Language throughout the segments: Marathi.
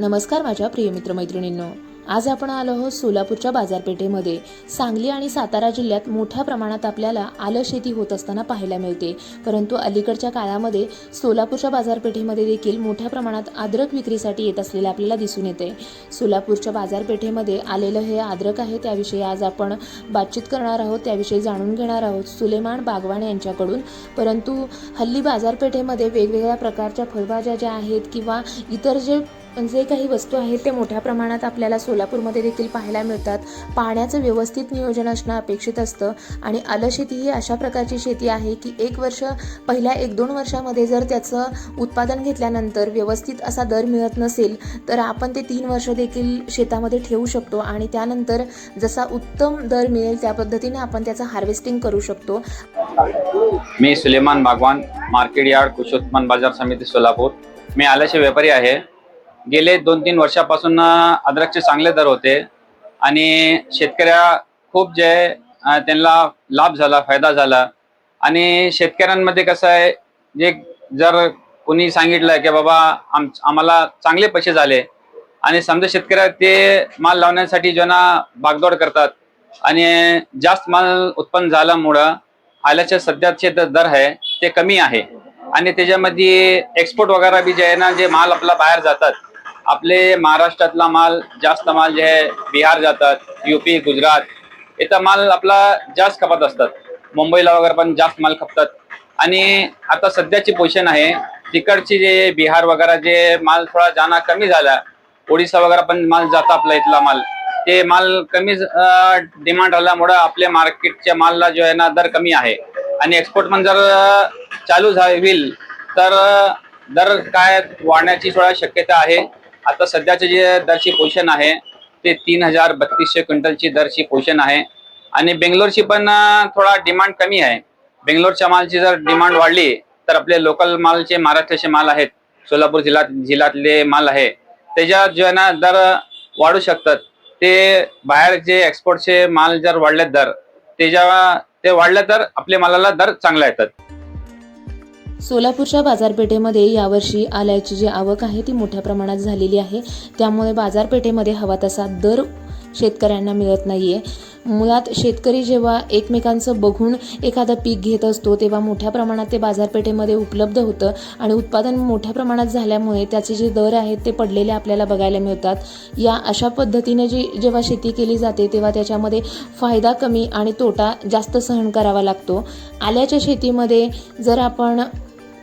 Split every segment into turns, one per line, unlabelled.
नमस्कार माझ्या प्रिय मित्रमैत्रिणींनो. आज आपण आलो आहोत सोलापूरच्या बाजारपेठेमध्ये. सांगली आणि सातारा जिल्ह्यात मोठ्या प्रमाणात आपल्याला आलं शेती होत असताना पाहायला मिळते. परंतु अलीकडच्या काळामध्ये सोलापूरच्या बाजारपेठेमध्ये देखील मोठ्या प्रमाणात अद्रक विक्रीसाठी येत असलेले आपल्याला दिसून येते. सोलापूरच्या बाजारपेठेमध्ये आलेलं हे अद्रक आहे त्याविषयी आज आपण बातचीत करणार आहोत. त्याविषयी जाणून घेणार आहोत सुलेमान बागवान यांच्याकडून. परंतु हल्ली बाजारपेठेमध्ये वेगवेगळ्या प्रकारच्या फळभाज्या ज्या आहेत किंवा इतर जे जे काही वस्तू आहेत ते मोठ्या प्रमाणात आपल्याला सोलापूरमध्ये देखील पाहायला मिळतात. पाण्याचं व्यवस्थित नियोजन असणं अपेक्षित असतं. आणि आलं शेती ही अशा प्रकारची शेती आहे की एक वर्ष पहिल्या एक दोन वर्षामध्ये जर त्याचं उत्पादन घेतल्यानंतर व्यवस्थित असा दर मिळत नसेल तर आपण ते तीन वर्ष देखील शेतामध्ये ठेवू शकतो. आणि त्यानंतर जसा उत्तम दर मिळेल त्या पद्धतीने आपण त्याचं हार्वेस्टिंग करू शकतो.
मी सुलेमान बागवान मार्केट यार्ड कृषी उत्पन्न बाजार समिती सोलापूर. मी आल्याचे व्यापारी आहे. गेले दोन तीन वर्षापासून अद्रकचे चांगले दर होते. आणि शेतकऱ्या खूप जे त्यांना लाभ झाला फायदा झाला. आणि शेतकऱ्यांमध्ये कसं आहे जे जर कोणी सांगितलं की बाबा आम आम्हाला चांगले पैसे झाले. आणि समजा शेतकऱ्या ते माल लावण्यासाठी ज्यांना भागदौड करतात आणि जास्त माल उत्पन्न झाल्यामुळं आल्याचे सध्याचे दर आहे ते कमी आहे. आणि त्याच्यामध्ये एक्सपोर्ट वगैरे बी जे आहे ना जे माल आपला बाहेर जातात आपले महाराष्ट्रातला माल जास्त माल जे आहे बिहार जातात युपी गुजरात इथं माल आपला जास्त खपत असतात. मुंबईला वगैरे पण जास्त माल खपतात. आणि आता सध्याची पोझिशन आहे तिकडची जे बिहार वगैरे जे माल थोडा जाणं कमी झाला ओडिसा वगैरे पण माल जातं आपला इथला माल. ते माल कमी डिमांड झाल्यामुळं आपल्या मार्केटच्या मालला जो आहे ना दर कमी आहे. आणि एक्सपोर्ट पण जर चालू झा होईल तर दर काय वाढण्याची थोडा शक्यता आहे. आता सध्याचे जे दरची पोझिशन आहे ते तीन हजार बत्तीसशे क्विंटलची दरची पोझिशन आहे. आणि बेंगलोरची पण थोडा डिमांड कमी आहे. बेंगलोरच्या मालची जर डिमांड वाढली तर आपले लोकल मालचे महाराष्ट्राचे माल आहेत. सोलापूर जिल्ह्यात जिल्ह्यातले माल आहे. त्याच्यात जो आहे ना दर वाढू शकतात ते बाहेर जे एक्सपोर्टचे माल जर वाढले दर त्याच्या ते वाढले तर आपल्या मालाला दर चांगला येतात.
सोलापूरच्या बाजारपेठेमध्ये यावर्षी आल्याची जी आवक आहे ती मोठ्या प्रमाणात झालेली आहे. त्यामुळे बाजारपेठेमध्ये हवा तसा दर शेतकऱ्यांना मिळत नाही आहे मुळात शेतकरी जेव्हा एकमेकांचं बघून एखादं पीक घेत असतो तेव्हा मोठ्या प्रमाणात ते बाजारपेठेमध्ये उपलब्ध होतं आणि उत्पादन मोठ्या प्रमाणात झाल्यामुळे त्याचे जे दर आहेत ते पडलेले आपल्याला बघायला मिळतात. या अशा पद्धतीने जी जेव्हा शेती केली जाते तेव्हा त्याच्यामध्ये फायदा कमी आणि तोटा जास्त सहन करावा लागतो. आल्याच्या शेतीमध्ये जर आपण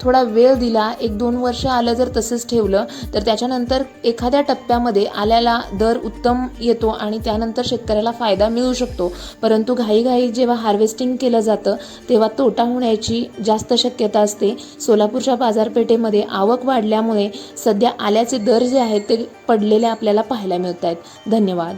थोडा वेळ दिला एक दोन वर्ष आलं जर तसंच ठेवलं तर त्याच्यानंतर एखाद्या टप्प्यामध्ये आल्याला दर उत्तम येतो आणि त्यानंतर शेतकऱ्याला फायदा मिळू शकतो. परंतु घाईघाई जेव्हा हार्वेस्टिंग केलं जातं तेव्हा तोटा होण्याची जास्त शक्यता असते. सोलापूरच्या बाजारपेठेमध्ये आवक वाढल्यामुळे सध्या आल्याचे दर जे आहेत ते पडलेले आपल्याला पाहायला मिळत आहेत धन्यवाद.